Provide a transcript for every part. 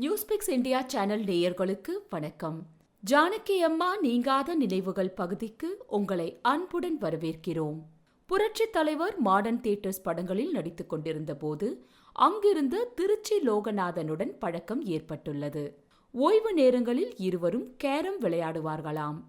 நியூஸ்பிக்ஸ் India channel நேயர்களுக்கு வணக்கம். ஜானகி அம்மா நீங்காத நினைவுகள் பகுதிக்கு உங்களை அன்புடன் வரவேற்கிறோம். புரட்சித் தலைவர் மாடர்ன் தியேட்டர்ஸ் படங்களில் நடித்துக் கொண்டிருந்த போது அங்கிருந்து திருச்சி லோகநாதனுடன் பழக்கம் ஏற்பட்டுள்ளது. ஓய்வு நேரங்களில் இருவரும் கேரம் விளையாடுவார்களாம்.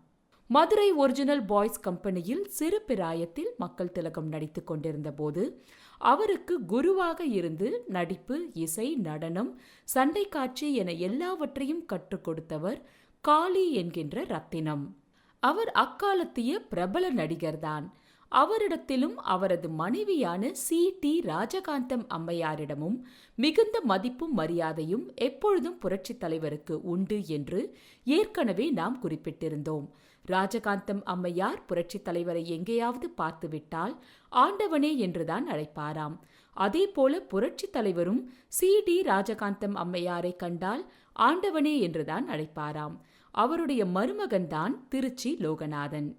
மதுரை ஒரிஜினல் பாய்ஸ் கம்பெனியில் சிறு பிராயத்தில் மக்கள் திலகம் நடித்து கொண்டிருந்த போது அவருக்கு குருவாக இருந்து நடிப்பு இசை நடனம் சண்டை காட்சி என எல்லாவற்றையும் கற்றுக் கொடுத்தவர் காளி என்கின்ற ரத்தினம். அவர் அக்காலத்திய பிரபல நடிகர்தான். அவரிடத்திலும் அவரது மனைவியான சி. டி. ராஜகாந்தம் அம்மையாரிடமும் மிகுந்த மதிப்பும் மரியாதையும் எப்பொழுதும் புரட்சித் தலைவருக்கு உண்டு என்று ஏற்கனவே நாம் குறிப்பிட்டிருந்தோம். ராஜகாந்தம் அம்மையார் புரட்சித் தலைவரை எங்கேயாவது பார்த்துவிட்டால் ஆண்டவனே என்றுதான் அழைப்பாராம். அதேபோல புரட்சித் தலைவரும் சி. டி. ராஜகாந்தம் அம்மையாரை கண்டால் ஆண்டவனே என்றுதான் அழைப்பாராம். அவருடைய மருமகன்தான் திருச்சி லோகநாதன்.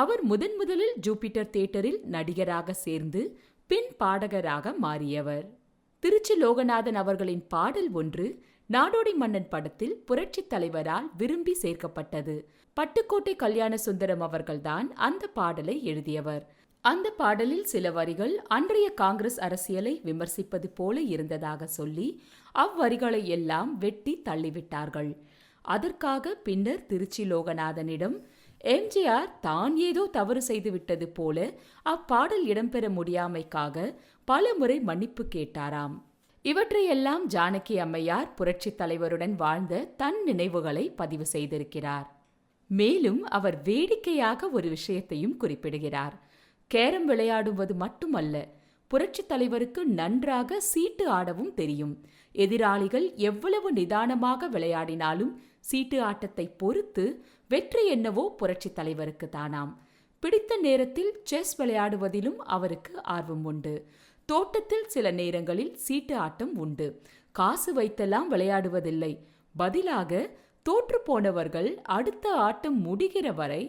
அவர் முதன் முதலில் ஜூபிட்டர் தியேட்டரில் நடிகராக சேர்ந்து பின் பாடகராக மாறியவர். திருச்சி லோகநாதன் அவர்களின் பாடல் ஒன்று நாடோடி மன்னன் படத்தில் புரட்சித் தலைவரால் விரும்பி சேர்க்கப்பட்டது. பட்டுக்கோட்டை கல்யாண சுந்தரம் அவர்கள்தான் அந்த பாடலை எழுதியவர். அந்த பாடலில் சில வரிகள் அன்றைய காங்கிரஸ் அரசியலை விமர்சிப்பது போல இருந்ததாக சொல்லி அவ்வரிகளை எல்லாம் வெட்டி தள்ளிவிட்டார்கள். அதற்காக பின்னர் திருச்சி லோகநாதனிடம் எம்ஜிஆர் தான் ஏதோ தவறு செய்துவிட்டது போல அப்பாடல் இடம்பெற முடியாமைக்காக பல முறை மன்னிப்பு கேட்டாராம். இவற்றையெல்லாம் ஜானகி அம்மையார் புரட்சித் தலைவருடன் வாழ்ந்த தன் நினைவுகளை பதிவு செய்திருக்கிறார். மேலும் அவர் வேடிக்கையாக ஒரு விஷயத்தையும் குறிப்பிடுகிறார். கேரம் விளையாடுவது மட்டுமல்ல புரட்சித் தலைவருக்கு நன்றாக சீட்டு ஆடவும் தெரியும். எதிராளிகள் எவ்வளவு நிதானமாக விளையாடினாலும் சீட்டு ஆட்டத்தை பொறுத்து வெற்றி என்னவோ புரட்சித் தலைவருக்கு தானாம். பிடித்த நேரத்தில் செஸ் விளையாடுவதிலும் அவருக்கு ஆர்வம் உண்டு. தோட்டத்தில் சில நேரங்களில் சீட்டு ஆட்டம் உண்டு. காசு வைத்தெல்லாம் விளையாடுவதில்லை. பதிலாக தோற்று போனவர்கள் அடுத்த ஆட்டம் முடிகிற வரை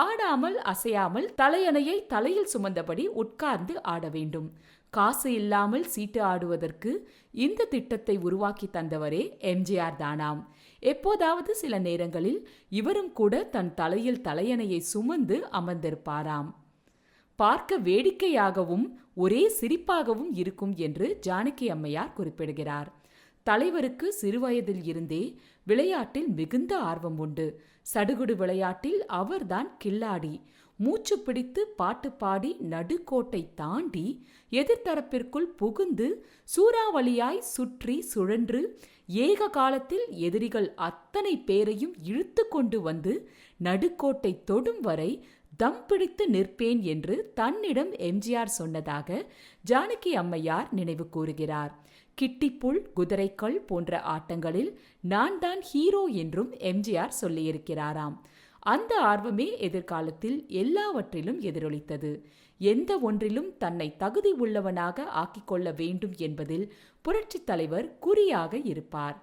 ஆடாமல் அசையாமல் தலையணையை தலையில் சுமந்தபடி உட்கார்ந்து ஆட வேண்டும். காசு இல்லாமல் சீட்டு ஆடுவதற்கு இந்த திட்டத்தை உருவாக்கி தந்தவரே எம்ஜிஆர் தானாம். எப்போதாவது சில நேரங்களில் இவரும் கூட தன் தலையில் தலையணையை சுமந்து அமர்ந்திருப்பாராம். பார்க்க வேடிக்கையாகவும் ஒரே சிரிப்பாகவும் இருக்கும் என்று ஜானகி அம்மையார் குறிப்பிடுகிறார். தலைவருக்கு சிறுவயதில் இருந்தே விளையாட்டில் மிகுந்த ஆர்வம் உண்டு. சடுகுடு விளையாட்டில் அவர்தான் கில்லாடி. மூச்சு பிடித்து பாட்டு பாடி நடுக்கோட்டை தாண்டி எதிர்த்தரப்பிற்குள் புகுந்து சூறாவளியாய் சுற்றி சுழன்று ஏக காலத்தில் எதிரிகள் அத்தனை பேரையும் இழுத்து கொண்டு வந்து நடுக்கோட்டை தொடும் வரை தம் பிடித்து நிற்பேன் என்று தன்னிடம் எம்ஜிஆர் சொன்னதாக ஜானகி அம்மையார் நினைவு கூறுகிறார். கிட்டிப்புல் குதிரைக்கள் போன்ற ஆட்டங்களில் நான் தான் ஹீரோ என்றும் எம்ஜிஆர் சொல்லியிருக்கிறாராம். அந்த ஆர்வமே எதிர்காலத்தில் எல்லாவற்றிலும் எதிரொலித்தது. எந்த ஒன்றிலும் தன்னை தகுதி உள்ளவனாக ஆக்கிக்கொள்ள வேண்டும் என்பதில் புரட்சித் தலைவர் குறியாக இருப்பார்.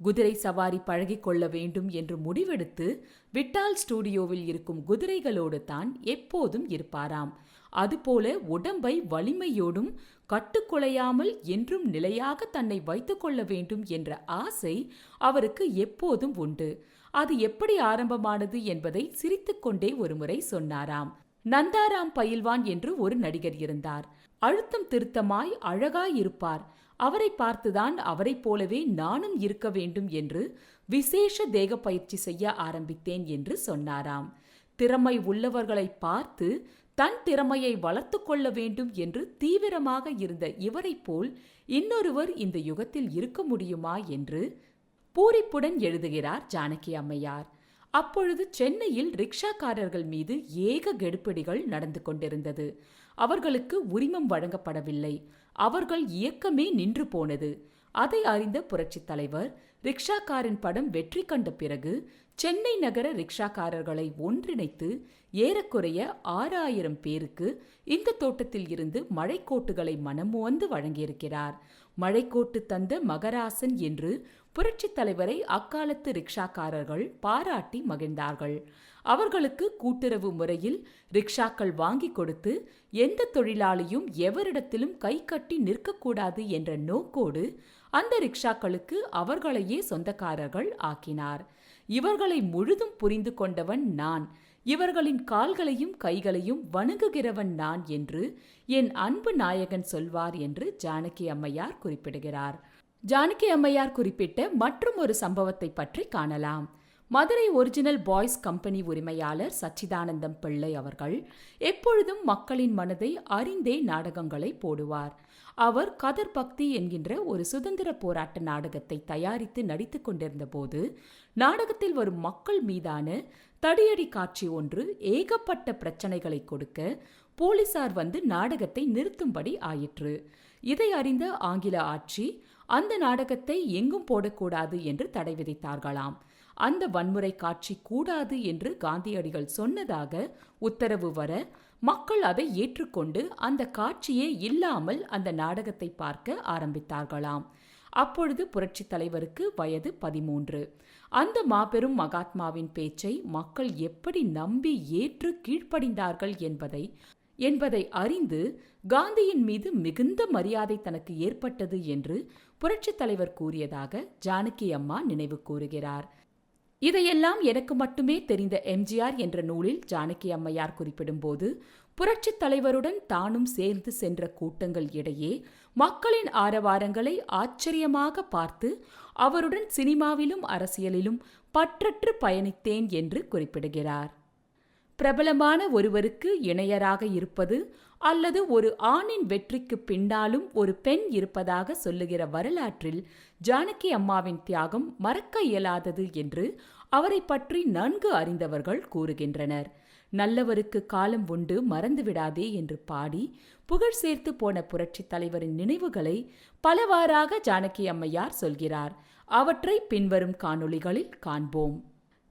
குதிரை சவாரி பழகிக்கொள்ள வேண்டும் என்று முடிவெடுத்து விட்டால் ஸ்டூடியோவில் இருக்கும் குதிரைகளோடு தான் எப்போதும் இருப்பாராம். அதுபோல உடம்பை வலிமையோடும் கட்டுக்குலையாமல் என்றும் நிலையாக தன்னை வைத்துக்கொள்ள வேண்டும் என்ற ஆசை அவருக்கு எப்போதும் உண்டு. அது எப்படி ஆரம்பமானது என்பதை சிரித்துக்கொண்டே ஒருமுறை சொன்னாராம். நந்தாராம் பயில்வான் என்று ஒரு நடிகர் இருந்தார். அழுத்தம் திருத்தமாய் அழகாயிருப்பார். அவரை பார்த்துதான் அவரைப் போலவே நானும் இருக்க வேண்டும் என்று விசேஷ தேக பயிற்சி செய்ய ஆரம்பித்தேன் என்று சொன்னாராம். திறமை உள்ளவர்களை பார்த்து தன் திறமையை வளர்த்து கொள்ள வேண்டும் என்று தீவிரமாக இருந்த இவரைப் போல் இன்னொருவர் இந்த யுகத்தில் இருக்க முடியுமா என்று பூரிப்புடன் எழுதுகிறார் ஜானகி அம்மையார். அப்பொழுது சென்னையில் ரிக்ஷாக்காரர்கள் மீது ஏக கெடுப்பிடிகள் நடந்து கொண்டிருந்தது. அவர்களுக்கு உரிமம் வழங்கப்படவில்லை. அவர்கள் இயக்கமே நின்று போனது. அதை அறிந்த புரட்சித் தலைவர் ரிக்ஷாக்காரன் படம் வெற்றி கண்ட பிறகு சென்னை நகர ரிக்ஷாக்காரர்களை ஒன்றிணைத்து ஏறக்குறைய ஆறாயிரம் பேருக்கு இந்த தோட்டத்தில் இருந்து மழைக்கோட்டுகளை மனமுவந்து வழங்கியிருக்கிறார். மழைக்கோட்டு தந்த மகராசன் என்று புரட்சித் தலைவரை அக்காலத்து ரிக்ஷாக்காரர்கள் பாராட்டி மகிழ்ந்தார்கள். அவர்களுக்கு கூட்டுறவு முறையில் ரிக்ஷாக்கள் வாங்கி கொடுத்து எந்த தொழிலாளியும் எவரிடத்திலும் கை கட்டி நிற்கக்கூடாது என்ற நோக்கோடு அந்த ரிக்ஷாக்களுக்கு அவர்களையே சொந்தக்காரர்கள் ஆக்கினார். இவர்களை முழுதும் புரிந்து கொண்டவன் நான். இவர்களின் கால்களையும் கைகளையும் வணங்குகிறவன் நான் என்று என் அன்பு நாயகன் சொல்வார் என்று ஜானகி அம்மையார் குறிப்பிடுகிறார். ஜானகி அம்மையார் குறிப்பிட்ட மற்றும் ஒரு சம்பவத்தை பற்றி காணலாம். மதுரை ஒரிஜினல் பாய்ஸ் கம்பெனி உரிமையாளர் சச்சிதானந்தம் பிள்ளை அவர்கள் எப்பொழுதும் மக்களின் மனதை அறிந்தே நாடகங்களை போடுவார். அவர் கதர் பக்தி என்கின்ற ஒரு சுதந்திர போராட்ட நாடகத்தை தயாரித்து நடித்துக் கொண்டிருந்த போது நாடகத்தில் வரும் மக்கள் மீதான தடியடி காட்சி ஒன்று ஏகப்பட்ட பிரச்சனைகளை கொடுக்க போலீசார் வந்து நாடகத்தை நிறுத்தும்படி ஆயிற்று. இதை அறிந்த ஆங்கில ஆட்சி அந்த நாடகத்தை எங்கும் போடக்கூடாது என்று தடை விதித்தார்களாம். அந்த வன்முறை காட்சி கூடாது என்று காந்தியடிகள் சொன்னதாக உத்தரவு வர மக்கள் அதை ஏற்றுக்கொண்டு அந்த காட்சியே இல்லாமல் அந்த நாடகத்தை பார்க்க ஆரம்பித்தார்களாம். அப்பொழுது புரட்சித் தலைவருக்கு வயது பதிமூன்று. அந்த மாபெரும் மகாத்மாவின் பேச்சை மக்கள் எப்படி நம்பி ஏற்று கீழ்ப்படிந்தார்கள் என்பதை என்பதை அறிந்து காந்தியின் மீது மிகுந்த மரியாதை தனக்கு ஏற்பட்டது என்று புரட்சித் தலைவர் கூறியதாக ஜானகி அம்மா நினைவு கூறுகிறார். இதையெல்லாம் எனக்கு மட்டுமே தெரிந்த எம்ஜிஆர் என்ற நூலில் ஜானகி அம்மையார் குறிப்பிடும்போது புரட்சித் தலைவருடன் தானும் சேர்ந்து சென்ற கூட்டங்கள் இடையே மக்களின் ஆரவாரங்களை ஆச்சரியமாக பார்த்து அவருடன் சினிமாவிலும் அரசியலிலும் பற்றற்று பயணித்தேன் என்று குறிப்பிடுகிறார். பிரபலமான ஒருவருக்கு இணையராக இருப்பது அல்லது ஒரு ஆணின் வெற்றிக்கு பின்னாலும் ஒரு பெண் இருப்பதாக சொல்லுகிற வரலாற்றில் ஜானகி அம்மாவின் தியாகம் மறக்க இயலாதது என்று அவரை பற்றி நன்கு அறிந்தவர்கள் கூறுகின்றனர். நல்லவருக்கு காலம் உண்டு மறந்துவிடாதே என்று பாடி புகழ் சேர்த்து போன புரட்சித் தலைவரின் நினைவுகளை பலவாறாக ஜானகி அம்மையார் சொல்கிறார். அவற்றை பின்வரும் காணொளிகளில் காண்போம்.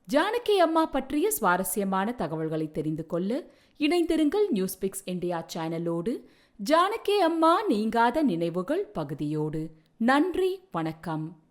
ஜானகி அம்மா பற்றிய சுவாரஸ்யமான தகவல்களை தெரிந்து கொள்ள இணைந்திருங்கள் நியூஸ் பிக்ஸ் இந்தியா சேனலோடு. ஜானகி அம்மா நீங்காத நினைவுகள் பகுதியோடு. நன்றி வணக்கம்.